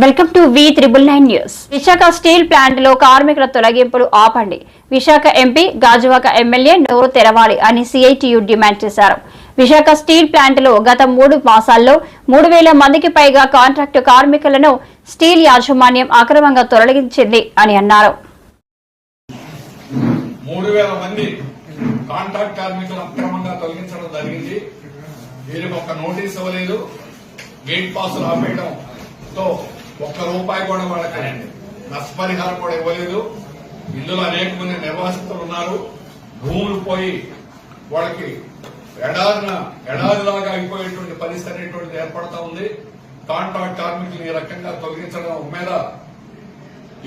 Welcome to V triple nine news. Visakha steel ప్లాంట్లో కార్మికుల తొలగింపులు ఆపండి. విశాఖ ఎంపీ గాజువాక ఎమ్మెల్యే నోరు తెరవాలి అని సిఐటియు డిమాండ్ చేశారు. విశాఖ స్టీల్ ప్లాంట్లో గత మూడు మాసాల్లో మూడు వేల మందికి పైగా కాంట్రాక్టు కార్మికులను స్టీల్ యాజమాన్యం అక్రమంగా తొలగించింది అని అన్నారు. మంది కాంట్రాక్ట్ అక్రమంగా తొలగించడం జరిగింది. వీరికి ఒక నోటీస్ ఇవ్వలేదు. గేట్ పాసులు ఆపేయడంతో ఒక్క రూపాయి కూడా వాళ్ళకి నష్టపరిహారం కూడా ఇవ్వలేదు. ఇందులో అనేక మంది నిర్వాసితులు ఉన్నారు. భూములు పోయి వాళ్ళకి ఎడారిన ఎడారిలాగా అయిపోయేటువంటి పరిస్థితి అనేటువంటిది ఏర్పడతా ఉంది. కాంట్రాక్ట్ కార్మికులు ఈ రకంగా తొలగించడం మీద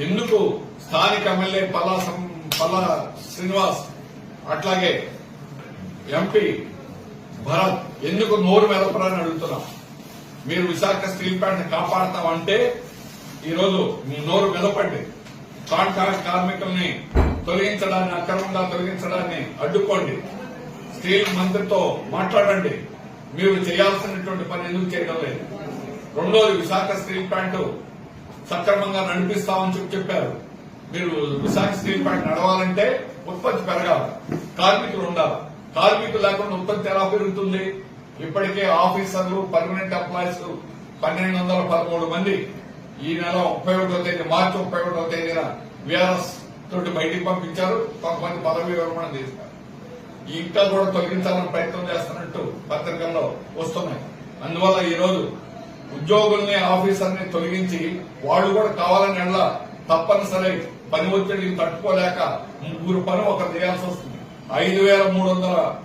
ఎందుకు స్థానిక ఎమ్మెల్యే పల్లా పల్లా శ్రీనివాస్ అట్లాగే ఎంపీ భరత్ ఎందుకు నోరు మెదపరని అడుగుతున్నాం? మీరు విశాఖ స్టీల్ ప్లాంట్ కాపాడతామంటే ఈరోజు మీ నోరు వెలపండి కాంట్రాక్ట్ కార్మికుల్ని తొలగించడాన్ని అక్రమంగా తొలగించడాన్ని అడ్డుకోండి. స్టీల్ మంత్రితో మాట్లాడండి. మీరు చేయాల్సినటువంటి పని ఎందుకు చేయడం లేదు? రెండోది విశాఖ స్టీల్ ప్లాంట్ సక్రమంగా నడిపిస్తామని చెప్పి చెప్పారు. మీరు విశాఖ స్టీల్ ప్లాంట్ నడవాలంటే ఉత్పత్తి పెరగాలి. కార్మికులు ఉండాలి. కార్మికులు లేకుండా ఉత్పత్తి ఎలా పెరుగుతుంది? ఇప్పటికే ఆఫీసర్లు పర్మనెంట్ ఎంప్లాయీస్ పన్నెండు వందల పదమూడు మంది ఈ నెల ముప్పై ఒకటో తేదీ మార్చి ముప్పై ఒకటో తేదీన విఆర్ఎస్ తోటి బయటికి పంపించారు. కొంతమంది పదవి విరమణ చేశారు. ఇంకా కూడా తొలగించాలని ప్రయత్నం చేస్తున్నట్టు పత్రికల్లో వస్తున్నాయి. అందువల్ల ఈ రోజు ఉద్యోగుల్ని ఆఫీసర్ని తొలగించి వాళ్ళు కూడా కావాలని ఎళ్ళ తప్పనిసరి పని ఒత్తిడికి తట్టుకోలేక ముగ్గురు పని ఒకరు చేయాల్సి వస్తుంది. ఐదు వేల మూడు వందల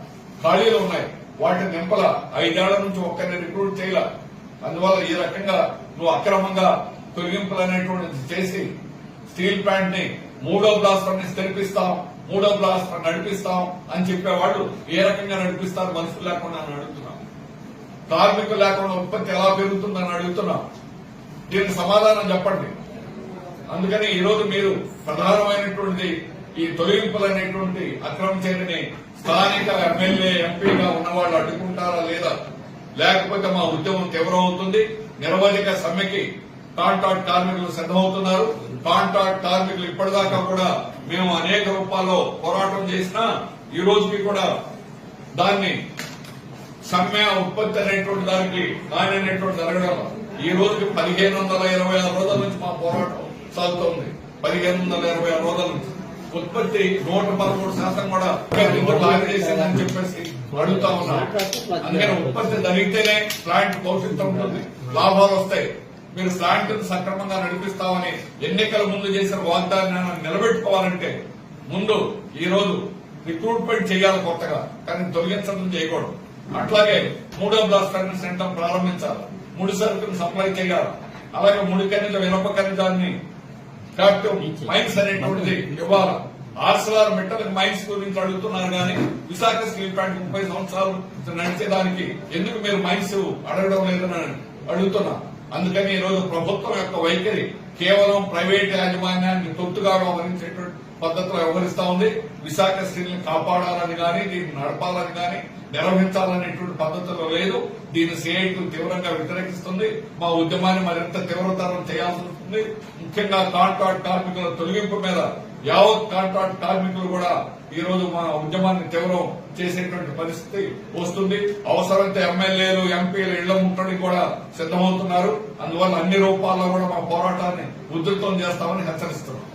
ఖాళీలు ఉన్నాయి. వాటిని నింపల ఐదేళ్ళ నుంచి ఒక్కరిని రిక్రూట్ చేయాల. అందువల్ల ఈ రకంగా నువ్వు అక్రమంగా తొలగింపులు అనేటువంటిది చేసి స్టీల్ ప్లాంట్ని మూడో బ్లాస్టర్ని తెరిపిస్తాం మూడో బ్లాస్టర్ నడిపిస్తాం అని చెప్పేవాళ్ళు ఏ రకంగా నడిపిస్తారు మనుషులు లేకుండా అని అడుగుతున్నాం. కార్మికులు లేకుండా ఉత్పత్తి ఎలా పెరుగుతుందని అడుగుతున్నాం. దీనికి సమాధానం చెప్పండి. అందుకని ఈరోజు మీరు ప్రధానమైనటువంటి ఈ తొలగింపులు అనేటువంటి అక్రమ చర్యని స్థానిక ఎమ్మెల్యే ఎంపీగా ఉన్నవాళ్ళు అడ్డుకుంటారా లేదా? లేకపోతే మా ఉద్యమం తీవ్రమవుతుంది. నిరవధిక సమ్మెకి కాంట్రాక్ట్ కార్మికులు సిద్దమవుతున్నారు కాంట్రాక్ట్ కార్మికులు ఇప్పటిదాకా కూడా మేము అనేక రూపాల్లో పోరాటం చేసినా ఈ రోజుకి కూడా దాన్ని సమ్మె ఉత్పత్తి అనేటువంటి దానికి నాణ్యమైనటువంటి జరగడం ఈ రోజుకి పదిహేను వందల ఇరవై ఆరు రోజుల నుంచి మా పోరాటం సాగుతోంది. పదిహేను వందల ఇరవై ఆరు రోజుల నుంచి. ఉత్పత్తి నూట పదమూడు శాతం కూడా లాగ్ చేసిందని చెప్పేసి అడుగుతా ఉన్నా. అందుకని ఉత్పత్తి జరిగితేనే ప్లాంట్ భవిష్యత్తు ఉంటుంది. లాభాలు వస్తాయి. మీరు ప్లాంట్ను సక్రమంగా నడిపిస్తామని ఎన్నికల ముందు చేసిన వాగ్దానాన్ని నిలబెట్టుకోవాలంటే ముందు ఈ రోజు రిక్రూట్మెంట్ చేయాలి కొత్తగా కానీ తొలగించడం చేయకూడదు. అట్లాగే మూడో బ్లాస్ట్ సెంటర్ ప్రారంభించాలి. ముడి సరుకును సప్లై చేయాలి. అలాగే ముడి ఖనిజ వినప ఖనిజాన్ని మైన్స్ అనేటువంటిది ఇవ్వాలి. ఆర్సలార్ మెటల్ మైన్స్ గురించి అడుగుతున్నారు కానీ విశాఖ స్టీల్ ప్లాంట్ ముప్పై సంవత్సరాలు నడిచేదానికి ఎందుకు మీరు మైన్స్ అడగడం లేదని అడుగుతున్నా అందుకని ఈ రోజు ప్రభుత్వం యొక్క వైఖరి కేవలం ప్రైవేట్ యాజమాన్యాన్ని తొత్తుగా వ్యవహరించేటువంటి పద్ధతిలో వ్యవహరిస్తా ఉంది. విశాఖ స్త్రీలను కాపాడాలని కానీ దీన్ని నడపాలని కానీ నిర్వహించాలనేటువంటి పద్ధతిలో లేదు. దీన్ని సిఐటి తీవ్రంగా వ్యతిరేకిస్తుంది. మా ఉద్యమాన్ని మరింత తీవ్రతరం చేయాల్సి ఉంటుంది ముఖ్యంగా కాంట్రాక్ట్ కార్మికుల తొలగింపు మీద యావత్ కాంట్రాక్ట్ కార్మికులు కూడా ఈ రోజు మా ఉద్యమాన్ని తీవ్రం చేసేటువంటి పరిస్థితి వస్తుంది. అవసరమైతే ఎమ్మెల్యేలు ఎంపీలు ఇళ్ళ ముట్టడికి కూడా సిద్దమవుతున్నారు అందువల్ల అన్ని రూపాల్లో కూడా మా పోరాటాన్ని ఉధృతం చేస్తామని హెచ్చరిస్తున్నాం.